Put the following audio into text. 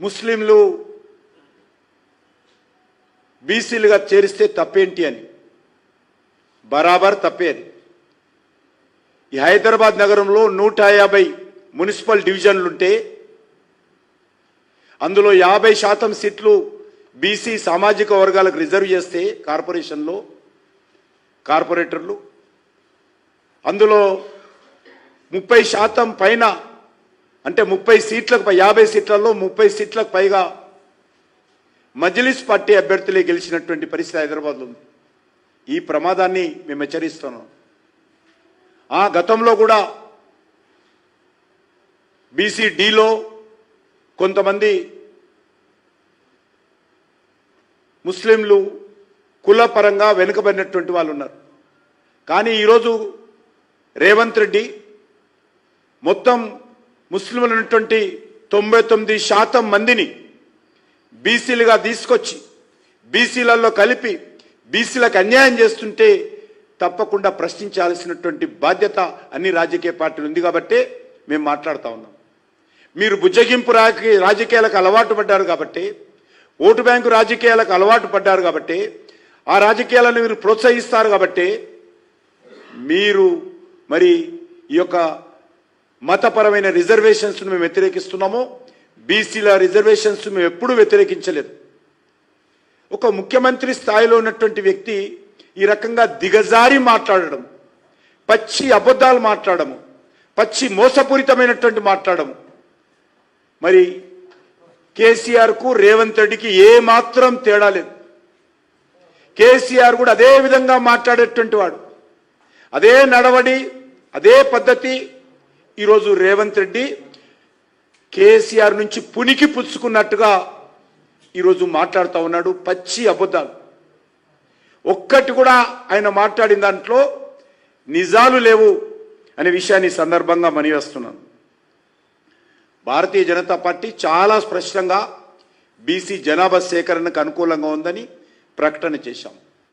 ముస్లింలు బీసీలుగా చేరిస్తే తప్పేంటి అని? బరాబర్ తప్పేది. ఈ హైదరాబాద్ నగరంలో నూట యాభై మున్సిపల్ డివిజన్లుంటే అందులో యాభై శాతం సీట్లు బీసీ సామాజిక వర్గాలకు రిజర్వ్ చేస్తే కార్పొరేషన్లో కార్పొరేటర్లు. అందులో ముప్పై శాతం పైన అంటే ముప్పై సీట్లకు పై- యాభై సీట్లలో ముప్పై సీట్లకు పైగా మజ్లిస్ పార్టీ అభ్యర్థులే గెలిచినటువంటి పరిస్థితి హైదరాబాద్లో ఉంది. ఈ ప్రమాదాన్ని మేము హెచ్చరిస్తున్నాం. ఆ గతంలో కూడా బీసీడీలో కొంతమంది ముస్లింలు కులపరంగా వెనుకబడినటువంటి వాళ్ళు ఉన్నారు. కానీ ఈరోజు రేవంత్ రెడ్డి మొత్తం ముస్లింలు ఉన్నటువంటి తొంభై తొమ్మిది శాతం మందిని బీసీలుగా తీసుకొచ్చి బీసీలలో కలిపి బీసీలకు అన్యాయం చేస్తుంటే తప్పకుండా ప్రశ్నించాల్సినటువంటి బాధ్యత అన్ని రాజకీయ పార్టీలు ఉంది కాబట్టే మేము మాట్లాడుతూ ఉన్నాం. మీరు బుజ్జగింపు రాజకీయ రాజకీయాలకు అలవాటు పడ్డారు కాబట్టి ఓటు బ్యాంకు రాజకీయాలకు అలవాటు పడ్డారు కాబట్టి ఆ రాజకీయాలను మీరు ప్రోత్సహిస్తారు కాబట్టి మీరు మరి ఈ యొక్క మతపరమైన రిజర్వేషన్స్ మేము వ్యతిరేకిస్తున్నాము బీసీల రిజర్వేషన్స్ మేము ఎప్పుడూ వ్యతిరేకించలేదు. ఒక ముఖ్యమంత్రి స్థాయిలో ఉన్నటువంటి వ్యక్తి ఈ రకంగా దిగజారి మాట్లాడడం పచ్చి అబద్ధాలు మాట్లాడము పచ్చి మోసపూరితమైనటువంటి మాట్లాడము మరి కేసీఆర్కు రేవంత్ రెడ్డికి ఏ మాత్రం తేడా లేదు. కేసీఆర్ కూడా అదే విధంగా మాట్లాడేటువంటి వాడు. అదే నడవడి అదే పద్ధతి ఈరోజు రేవంత్ రెడ్డి కేసీఆర్ నుంచి పునికి పుచ్చుకున్నట్టుగా ఈరోజు మాట్లాడుతూ ఉన్నాడు. పచ్చి అబద్ధాలు. ఒక్కటి కూడా ఆయన మాట్లాడిన దాంట్లో నిజాలు లేవు అనే విషయాన్ని సందర్భంగా మనివేస్తున్నాను. భారతీయ జనతా పార్టీ చాలా స్పష్టంగా బీసీ జనాభా సేకరణకు అనుకూలంగా ఉందని ప్రకటన చేశాం.